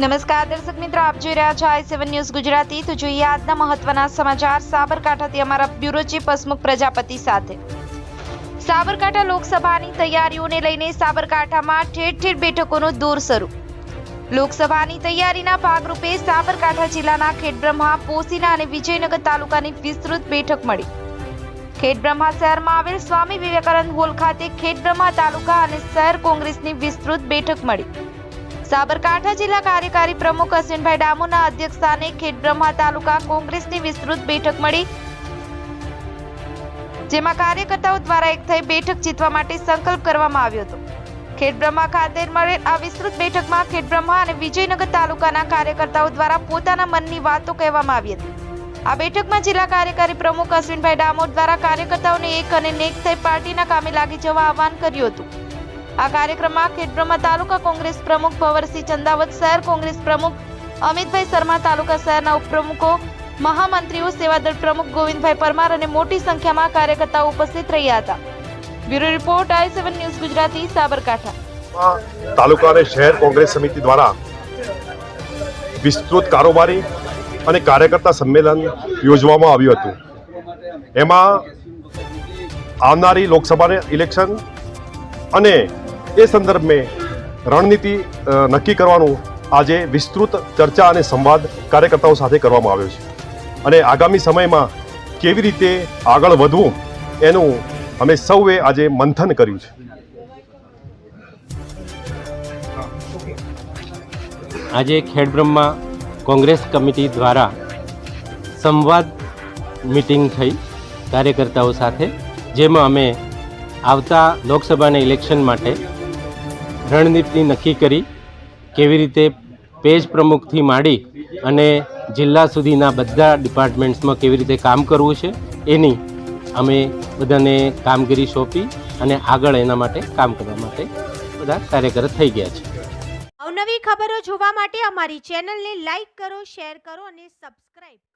નમસ્કાર, દર્શક મિત્રો, આપ જોઈ રહ્યા છો આઈ સેવન ન્યૂઝ ગુજરાતી. તો જોઈએ આજના મહત્વના સમાચાર. સાબરકાંઠાથી અમારા બ્યુરો ચીફ હસમુખ પ્રજાપતિ સાથે. સાબરકાંઠા લોકસભાની તૈયારીઓને લઈને સાબરકાંઠામાં ઠેર ઠેર બેઠકોનું દોર શરૂ. લોકસભાની તૈયારીના ભાગરૂપે સાબરકાંઠા જિલ્લાના ખેડબ્રહ્મા, પોસીના અને વિજયનગર તાલુકાની વિસ્તૃત બેઠક મળી. ખેડબ્રહ્મા શહેરમાં આવેલ સ્વામી વિવેકાનંદ હોલ ખાતે ખેડબ્રહ્મા તાલુકા અને શહેર કોંગ્રેસની વિસ્તૃત બેઠક મળી. સાબરકાંઠા જિલ્લા કાર્યકારી પ્રમુખ અશ્વિનભાઈ અધ્યક્ષ અધ્યક્ષસ્થાને ખેડબ્રહ્મા તાલુકા કોંગ્રેસની વિસ્તૃત બેઠક મળી, જેમાં કાર્યકર્તાઓ દ્વારા એક થઈ બેઠક જીતવા માટે સંકલ્પ કરવામાં આવ્યો હતો. ખેડબ્રહ્મા ખાતે મળેલ આ વિસ્તૃત બેઠકમાં ખેડબ્રહ્મા અને વિજયનગર તાલુકાના કાર્યકર્તાઓ દ્વારા પોતાના મનની વાતો કહેવામાં આવી હતી. આ બેઠકમાં જિલ્લા કાર્યકારી પ્રમુખ અશ્વિનભાઈ ડામોર દ્વારા કાર્યકર્તાઓને એક અને નેક થઈ પાર્ટીના કામે લાગી જવા આહવાન કર્યું હતું. આ કાર્યક્રમમાં ખેડબ્રહ્મા તાલુકા કોંગ્રેસ પ્રમુખ ભવરસિંહ ચંદાવત, શહેર કોંગ્રેસ પ્રમુખ અમિતભાઈ શર્મા, તાલુકા શહેરના ઉપપ્રમુખો, મહામંત્રીઓ, સેવાદળ પ્રમુખ ગોવિંદભાઈ પરમાર અને મોટી સંખ્યામાં કાર્યકર્તાઓ ઉપસ્થિત રહ્યા હતા. Bureau report I seven news Gujarati, Sabarkantha. તાલુકા અને શહેર કોંગ્રેસ સમિતિ દ્વારા વિસ્તૃત કારોબારી અને કાર્યકર્તા સંમેલન યોજવામાં આવ્યું હતું. એમાં આવનારી લોકસભાની ઇલેક્શન અને એ સંદર્ભે રણનીતિ નક્કી કરવાનું આજે વિસ્તૃત ચર્ચા અને સંવાદ કાર્યકર્તાઓ સાથે કરવામાં આવ્યો છે. અને આગામી સમયમાં કેવી રીતે આગળ વધવું એનું અમે સૌએ આજે મંથન કર્યું છે. આજે ખેડબ્રહ્મા કોંગ્રેસ કમિટી દ્વારા સંવાદ મિટિંગ થઈ કાર્યકર્તાઓ સાથે, જેમાં અમે આવતા લોકસભાના ઇલેક્શન માટે રણનીતિ નક્કી કરી, કેવી રીતે પેજ પ્રમુખથી માંડી અને જિલ્લા સુધીના બધા ડિપાર્ટમેન્ટ્સમાં કેવી રીતે કામ કરવું છે, એની અમે બધાને કામગીરી સોંપી અને આગળ એના માટે કામ કરવા માટે બધા કાર્યકર થઈ ગયા છે. અવનવી ખબરો જોવા માટે અમારી ચેનલને લાઈક કરો, શેર કરો અને સબસ્ક્રાઇબ કરો.